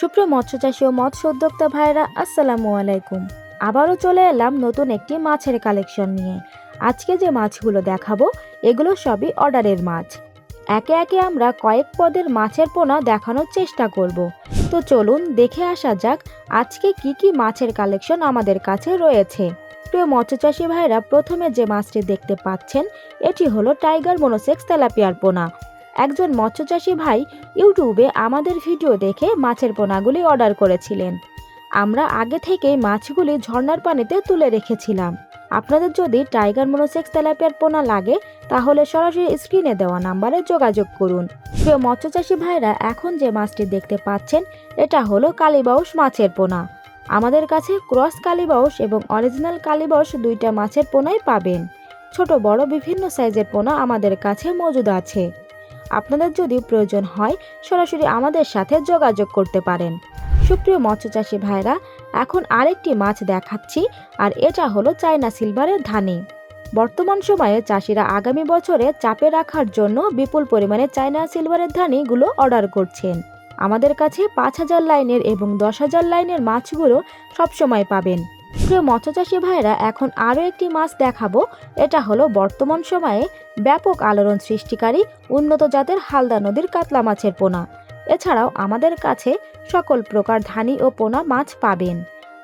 সুপ্রিয় মৎস্য চাষী ও মৎস্য উদ্যোক্তা ভাইরা আসসালামু আলাইকুম। আবারও চলে এলাম নতুন একটি মাছের কালেকশন নিয়ে। আজকে যে মাছগুলো দেখাবো, এগুলো সবই অর্ডারের মাছ। একে একে আমরা কয়েক পদের মাছের পোনা দেখানোর চেষ্টা করব। তো চলুন দেখে আসা যাক, আজকে কি কি মাছের কালেকশন আমাদের কাছে রয়েছে। প্রিয় মৎস্যচাষী ভাইরা প্রথমে যে মাছটি দেখতে পাচ্ছেন, এটি হলো টাইগার মোনোসেক্স তেলাপিয়ার পোনা। একজন মৎস্যচাষী ভাই ইউটিউবে আমাদের ভিডিও দেখে মাছের পোনাগুলি অর্ডার করেছিলেন। আমরা আগে থেকেই মাছগুলি ঝর্নার পানিতে তুলে রেখেছিলাম। আপনাদের যদি টাইগার মোনোসেক্স তেলাপিয়ার পোনা লাগে, তাহলে সরাসরি স্ক্রিনে দেওয়া নাম্বারে যোগাযোগ করুন। প্রিয় মৎস্যচাষী ভাইরা, এখন যে মাছটি দেখতে পাচ্ছেন, এটা হলো কালীবাউস মাছের পোনা। আমাদের কাছে ক্রস কালীবাউস এবং অরিজিনাল কালীবাউস দুইটা মাছের পোনাই পাবেন। ছোট, বড়, বিভিন্ন সাইজের পোনা আমাদের কাছে মজুদ আছে। আপনাদের যদি প্রয়োজন হয়, সরাসরি আমাদের সাথে যোগাযোগ করতে পারেন। সুপ্রিয় মৎস্যচাষী ভাইরা এখন আরেকটি মাছ দেখাচ্ছি, আর এটা হলো চায়না সিলভারের ধানি। বর্তমান সময়ে চাষিরা আগামী বছরে চাপে রাখার জন্য বিপুল পরিমাণে চায়না সিলভারের ধানিগুলো অর্ডার করছেন। আমাদের কাছে পাঁচ হাজার লাইনের এবং দশ হাজার লাইনের মাছগুলো সবসময় পাবেন। প্রিয় মৎস্যচাষী ভাইরা এখন আরও একটি মাছ দেখাবো। এটা হলো বর্তমান সময়ে ব্যাপক আলোড়ন সৃষ্টিকারী উন্নত জাতের হালদা নদীর কাতলা মাছের পোনা। এছাড়াও আমাদের কাছে সকল প্রকার ধানি ও পোনা মাছ পাবেন।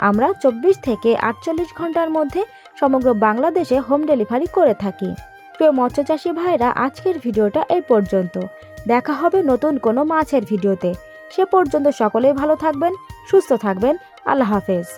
আমরা চব্বিশ থেকে আটচল্লিশ ঘণ্টার মধ্যে সমগ্র বাংলাদেশে হোম ডেলিভারি করে থাকি। প্রিয় মৎস্যচাষী ভাইরা আজকের ভিডিওটা এই পর্যন্ত। দেখা হবে নতুন কোনো মাছের ভিডিওতে। সে পর্যন্ত সকলেই ভালো থাকবেন, সুস্থ থাকবেন। আল্লাহ হাফেজ।